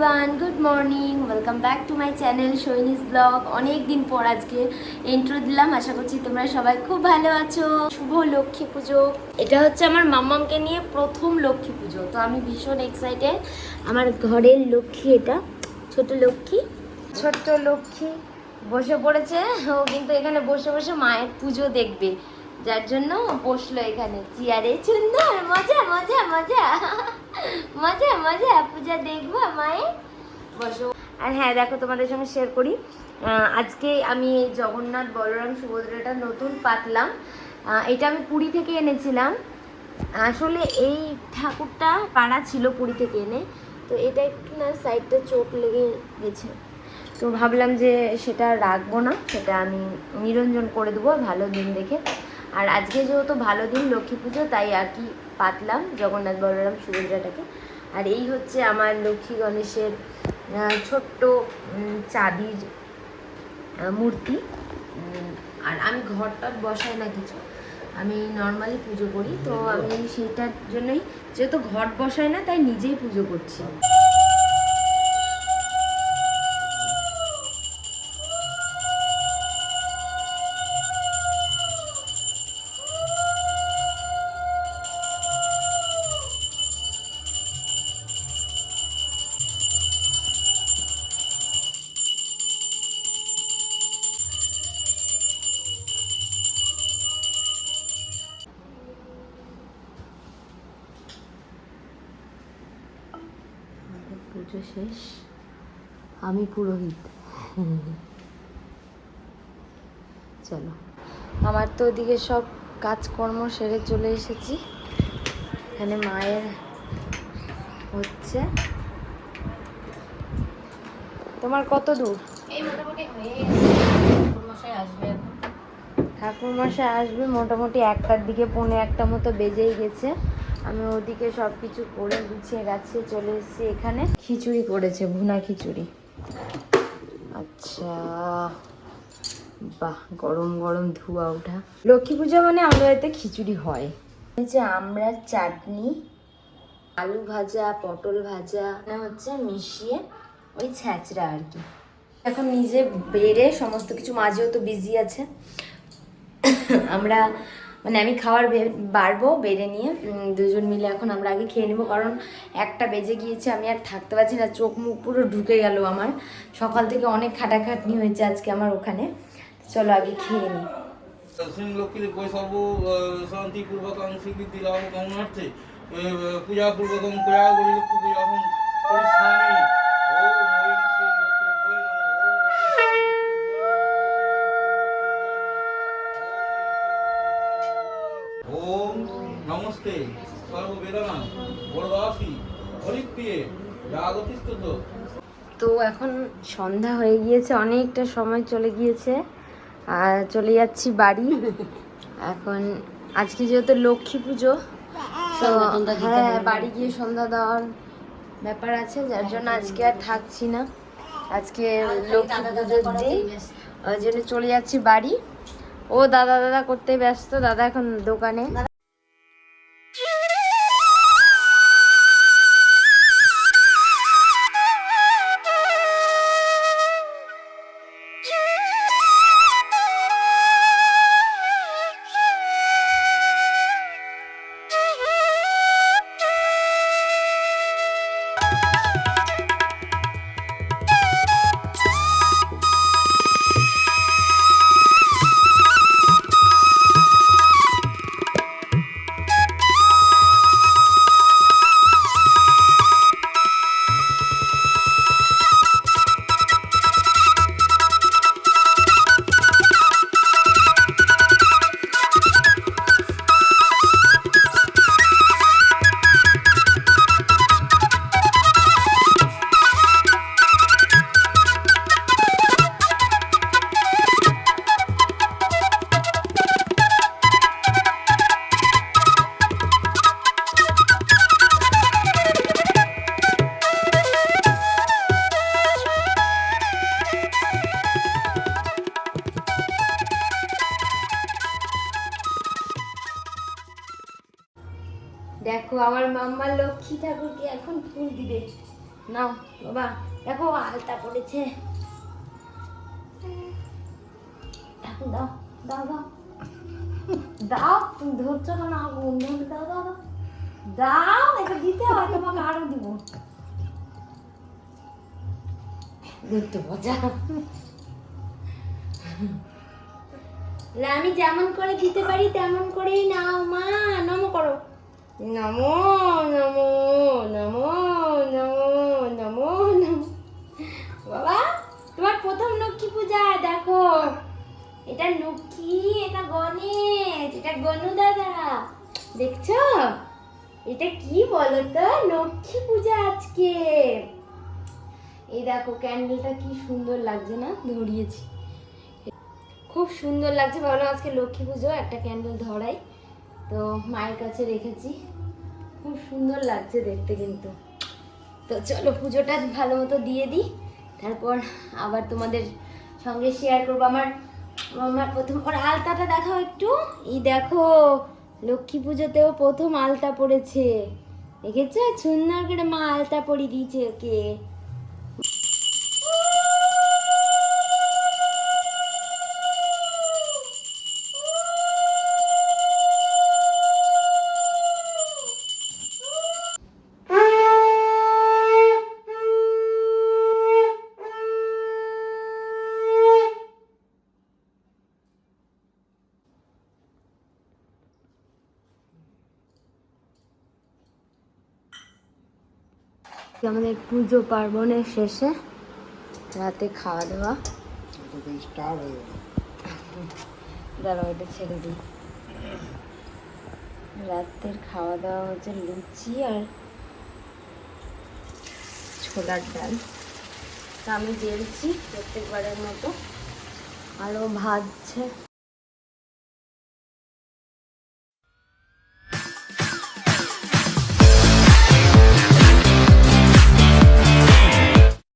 Everyone good morning welcome back to my channel সৈনিস blog অনেক দিন পর আজকে ইন্ট্রো দিলাম। আশা করছি তোমরা সবাই খুব ভালো আছো। শুভ লক্ষ্মী পুজো। এটা হচ্ছে আমার মাম্মামকে নিয়ে প্রথম লক্ষ্মী পুজো। তো আমি ভীষণ এক্সাইটেড আমার ঘরের লক্ষ্মী এটা। ছোট লক্ষ্মী। ছোট্ট লক্ষ্মী বসে পড়েছে। ও কিন্তু এখানে বসে বসে মায়ের পুজো দেখবে। যার জন্য বসল এখানে। চেয়ারে সুন্দর মজা মজা মজা। মজা মজা পূজা দেখব মায়ের বসো। আর হ্যাঁ দেখো তোমাদের সঙ্গে শেয়ার করি। আজকে আমি এই জগন্নাথ বলরাম সুভদ্রাটা নতুন পাতলাম। এটা আমি পুরী থেকে এনেছিলাম। আসলে এই ঠাকুরটা পাড়া ছিল পুরী থেকে এনে। তো এটা একটু না সাইডটা চোখ লেগে গেছে। তো ভাবলাম যে সেটা রাখব না। সেটা আমি নিরঞ্জন করে দেবো ভালো দিন দেখে। আর আজকে যেহেতু ভালো দিন লক্ষ্মী পুজো তাই আর কি পাতলাম জগন্নাথ বলরাম সুভদ্রাটাকে। আর এই হচ্ছে আমার লক্ষ্মী গণেশের ছোট্ট চাবির মূর্তি। আর আমি ঘরটা বসাই না কিছু। আমি নর্মালি পুজো করি তো আমি সেইটার জন্যই যেহেতু ঘট বসাই না তাই নিজেই পুজো করছি। পুজো শেষ আমি পুরোহিত। চলো। আমার তো ওদিকে সব কাজকর্ম সেরে চলে এসেছি। এখানে মায়ের হচ্ছে। তোমার কত দূর? এই মোটামুটি ঠাকুরমশাই আসবে। ঠাকুর মশাই আসবে মোটামুটি একটার দিকে পৌনে একটা মতো বেজেই গেছে। আমি ওদিকে সব কিছু করে গুছিয়ে গাছিয়ে চলে এসেছি এখানে। খিচুড়ি করেছে, ভুনা খিচুড়ি। আচ্ছা বাহ, গরম গরম ধোয়া ওঠা। লক্ষ্মী পূজা মানে আমাদের বাড়িতে খিচুড়ি হয়। যে আমরা চাটনি, আলু ভাজা, পটল ভাজা না হচ্ছে মিশিয়ে ওই ছ্যাঁচড়া আর কি। এখন নিজে বেড়ে সমস্ত কিছু, মাঝেও তো বিজি আছে। আমরা মানে আমি খাবার বাড়বো, বেড়ে নিয়ে দুজন মিলে এখন আমরা আগে খেয়ে নেব। কারণ একটা বেজে গিয়েছে, আমি আর থাকতে পারছি না, চোখ মুখ পুরো ঢুকে গেল আমার। সকাল থেকে অনেক খাটাখাটনি হয়েছে আজকে আমার ওখানে। চলো আগে খেয়ে নিই লাভ কামনার্থে পূজা পূজা পূজা তো এখন সন্ধ্যা হয়ে গিয়েছে অনেকটা সময় চলে গিয়েছে। আর চলে যাচ্ছি বাড়ি। এখন আজকে যেহেতু লক্ষ্মী পুজো তো হ্যাঁ বাড়ি গিয়ে সন্ধ্যা দেওয়ার ব্যাপার আছে যার জন্য আজকে আর থাকছি না। আজকে লক্ষ্মী পুজোর দিন ওই জন্য চলে যাচ্ছি বাড়ি। ও দাদা দাদা করতে ব্যস্ত দাদা এখন দোকানে। দেখো, আমার মাম্মা লক্ষ্মী ঠাকুরকে এখন ফুল দিবে। নাও, বাবা, দেখো, আলতা পড়েছে। দাও দাও দাও। দাও, তুমি ধরছো কেন? দাও দাও দাও। দাও, এটা দিতে হয় তোমাকে আরও দিব। দেখতে মজা। আমি যেমন করে দিতে পারি, তেমন করেই নাও, মা নমো করো। নমো নমো নমো নমো নমো নমো। বাবা, তোমার প্রথম লক্ষ্মী পূজা, দেখো। এটা লক্ষ্মী, এটা গণেশ, এটা গনু দাদা। দেখছ? এটা কি বলো তো লক্ষ্মী পূজা আজকে। এই দেখো ক্যান্ডেলটা কি সুন্দর লাগছে না? ধরিয়েছি। খুব সুন্দর লাগছে। ভাবলাম আজকে লক্ষ্মী পুজো, একটা ক্যান্ডেল ধরাই। তো মায়ের কাছে রেখেছি। খুব সুন্দর লাগছে দেখতে কিন্তু। তো চলো পুজোটা ভালো মতো দিয়ে দিই। তারপর আবার তোমাদের সঙ্গে শেয়ার করব। আমার আমার প্রথম ওর আলতাটা দেখাও একটু। ই দেখো, লক্ষ্মী পুজোতেও প্রথম আলতা পড়েছে। দেখেছ? সুন্দর করে মা আলতা পরিয়ে দিয়েছে ওকে। আমাদের পুজো পার্বণের শেষে রাতে খাওয়া দাওয়া দাঁড়াও এটা ছেড়ে দিই। রাতের খাওয়া দাওয়া হচ্ছে লুচি আর ছোলার ডাল। তা আমি জেলছি প্রত্যেকবারের মতো। আরও ভাজছে।